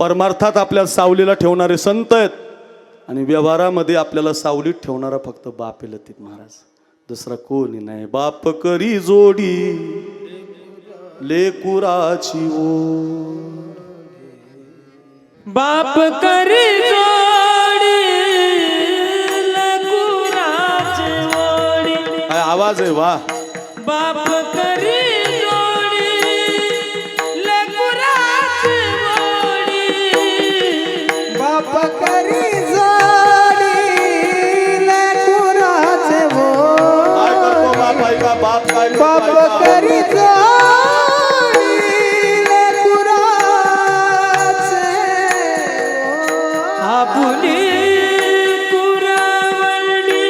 परमार्थात आपल्या सावलीला ठेवणारे संत आहेत. आणि व्यवहारामध्ये आपल्याला सावलीत ठेवणारा फक्त बाप लतीत महाराज. दुसरा कोणी नाही. बाप करी जोडी. लेकुराची ओ बाप करी जोडी. आवाज आहे? वा बाप बाप काय करतो बाप ऐका. करी जोडी लेकुराचे आपुली कुरावली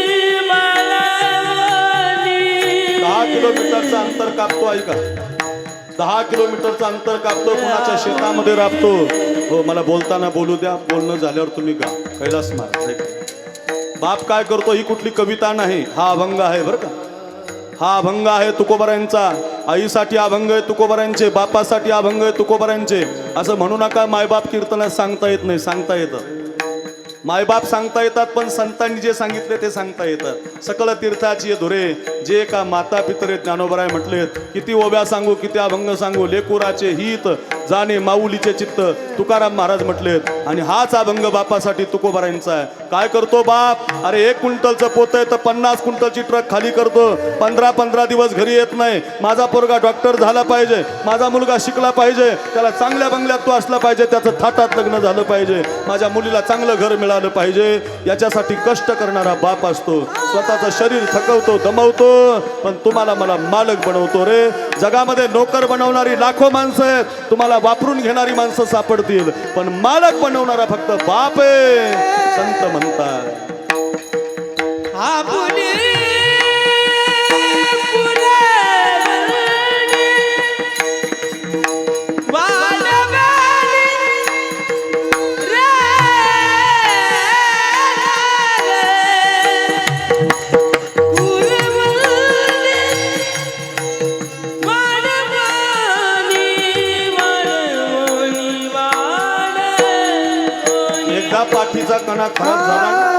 मालावली. दहा किलोमीटरचं अंतर कापतो ऐका. दहा किलोमीटरचं अंतर कापतो कुणाच्या शेतामध्ये राबतो. हो मला बोलताना बोलू द्या बोलणं झाल्यावर तुम्ही गा. कैलास महाराज ऐका. बाप काय करतो ही कुठली कविता नाही हा अभंग आहे बरं का? हा अभंग आहे तुकोबरायांचा. आईसाठी अभंग आहे तुकोबरांचे बापासाठी अभंग आहे तुकोबरांचे असं म्हणू नका मायबाप कीर्तनात सांगता येत नाही सांगता येतं. मायबाप सांगता येतात पण संतांनी जे सांगितले ते सांगता येतात सकल तीर्थाची धुरे जे का माता पितरे ज्ञानोबराय म्हटलेत किती ओव्या सांगू किती अभंग सांगू लेकुराचे हित जाणे माऊलीचे चित्त. तुकाराम महाराज म्हटलेत आणि हाच अभंग बापासाठी तुकोबरायांचा आहे. काय करतो बाप? अरे एक क्विंटलचं पोत आहे तर पन्नास क्विंटलची ट्रक खाली करतो. पंधरा पंधरा दिवस घरी येत नाही. माझा पोरगा डॉक्टर झाला पाहिजे. माझा मुलगा शिकला पाहिजे. त्याला चांगल्या बंगल्यात तो असला पाहिजे. त्याचं थाटात लग्न झालं पाहिजे. माझ्या मुलीला चांगलं घर मिळालं पाहिजे. याच्यासाठी कष्ट करणारा बाप असतो. स्वतःचं शरीर थकवतो दमवतो पण तुम्हाला मला मालक बनवतो रे. जगामध्ये नोकर बनवणारी लाखो माणसं आहेत. तुम्हाला वापरून घेणारी माणसं सापडतील. पण मालक बनवणारा फक्त बाप आहे. संत म्हणतात. वाडवली पाठीचा कणा खराब झाला.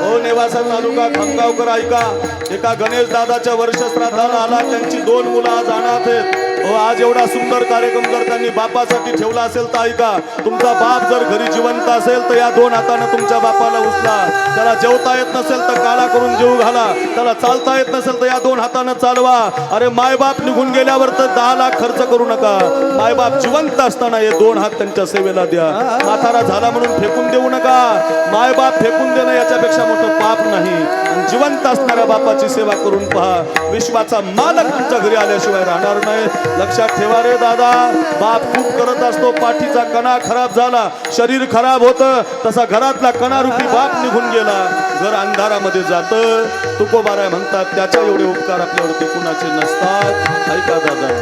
हो नेवासा तालुका खमगावकर ऐका. एका गणेश दादाच्या वर्षश्राद्धाला आला. त्यांची दोन मुलं आज अनाथ आहेत. हो आज एवढा सुंदर कार्यक्रम जर त्यांनी बापासाठी ठेवला असेल तर ऐका तुमचा बाप जर घरी जिवंत असेल तर या दोन हातानं तुमच्या बापाला उचला. त्याला जेवता येत नसेल तर काला करून जेवू घाला. त्याला चालता येत नसेल तर या दोन हातानं चालवा. अरे मायबाप निघून गेल्यावर तर दहा लाख खर्च करू नका. मायबाप जिवंत असताना हे दोन हात त्यांच्या सेवेला द्या. माथारा झाला म्हणून फेकून देऊ नका. मायबाप फेकून देणं याच्यापेक्षा मोठं पाप नाही. आणि जिवंत असणाऱ्या बापाची सेवा करून पहा. विश्वाचा मालक तुमच्या घरी आल्याशिवाय राहणार नाही. लक्षात ठेवा रे दादा. बाप खूप करत असतो पाठीचा कणा खराब झाला शरीर खराब होतं तसा घरातला कणा रूपी बाप निघून गेला. घर अंधारामध्ये जातं तुकोबाराय म्हणतात त्याच्या एवढे उपकार आपल्यावरती कुणाचे नसतात. ऐका दादा.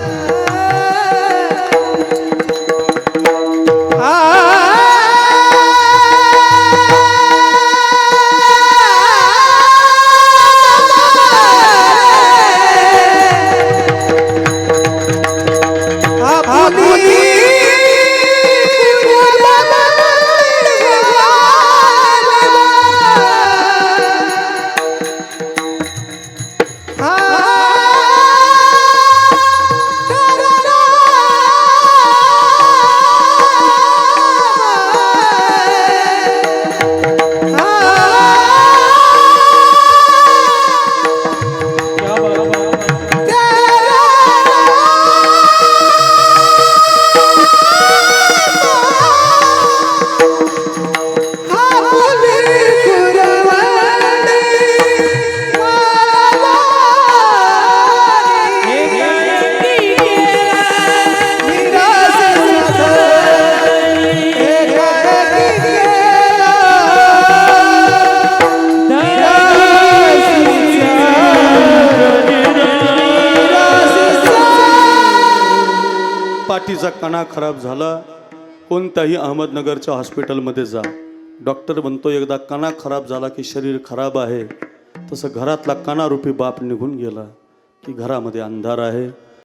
तिचा कणा खराब झाला कोणत्याही अहमदनगरच्या हॉस्पिटलमध्ये जा. डॉक्टर म्हणतो एकदा कणा खराब झाला की शरीर खराब आहे. तसं घरातला कणारूपी बाप निघून गेला की घरामध्ये अंधार आहे.